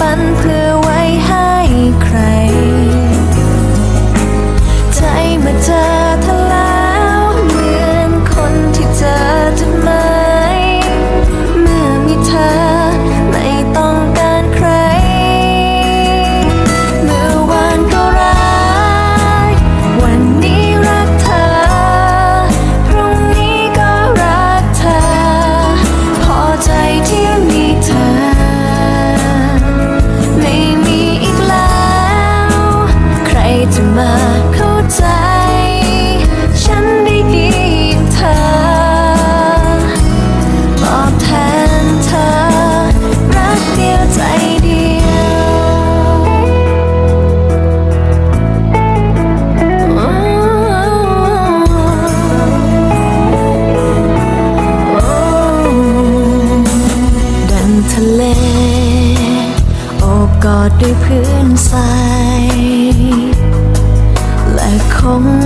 ปั่นเพื่อ กอดด้วยพื้นทรายและคง